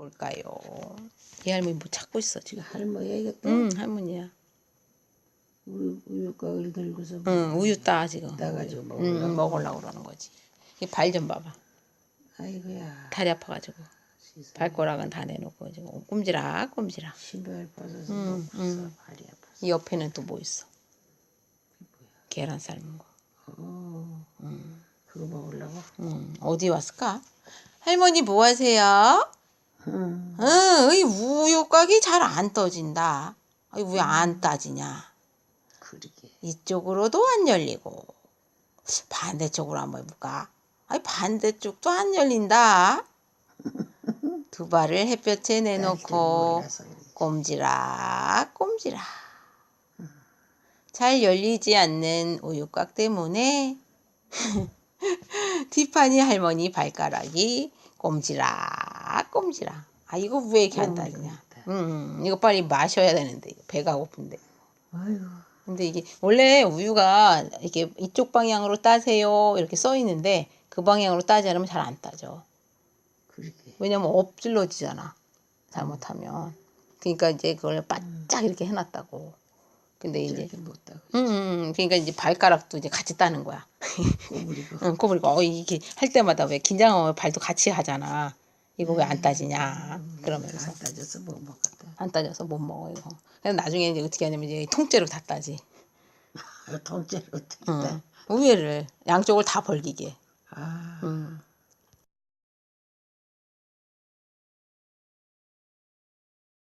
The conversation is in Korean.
뭘까요? 이 할머니 뭐 찾고 있어 지금. 할머니야 이것도 응 할머니야. 우유 우유곽을 들고서 뭐응 우유 따 지금. 따가지고 응, 먹으려고. 응 먹으려고 그러는 거지. 이 발 좀 봐봐. 아이고야 다리 아파가지고. 발가락은 다 내놓고 지금 꼼지락 꼼지락. 신발 벗어서 응, 응. 발이 아파. 이 옆에는 또 뭐 있어? 계란 삶은 거. 어, 그거 먹으려고. 응 어디 왔을까? 할머니 뭐 하세요? 응. 응, 이 우유곽이 잘 안 떠진다. 왜 안 따지냐? 그러게. 이쪽으로도 안 열리고 반대쪽으로 한번 해볼까? 아니 반대쪽도 안 열린다. 두 발을 햇볕에 내놓고. 꼼지락 꼼지락 잘 열리지 않는 우유곽 때문에 티파니 할머니 발가락이 꼼지락 꼼지락 아 이거 왜 이렇게 안 따지냐. 음 이거 빨리 마셔야 되는데. 배가 고픈데. 아이고. 근데 이게 원래 우유가 이렇게 이쪽 방향으로 따세요. 이렇게 써 있는데 그 방향으로 따지 않으면 잘 안 따져. 그러게. 왜냐면 엎질러지잖아 잘못하면. 그러니까 이제 그걸 바짝 이렇게 해놨다고. 근데 이제 못 따고 음, 음 그러니까 이제 발가락도 이제 같이 따는 거야. 꼬부리고. 응 꼬부리고. 어 이게 할 때마다 왜 긴장하면 발도 같이 하잖아 이거 왜 안 따지냐 그러면서 안 따져서 못 먹었다. 안 따져서 못 먹어 이거 그래서 나중에 이제 어떻게 하냐면 이제 통째로 다 따지 아, 통째로 응. 뜯다. 우유를 양쪽을 다 벌리게 아, 음.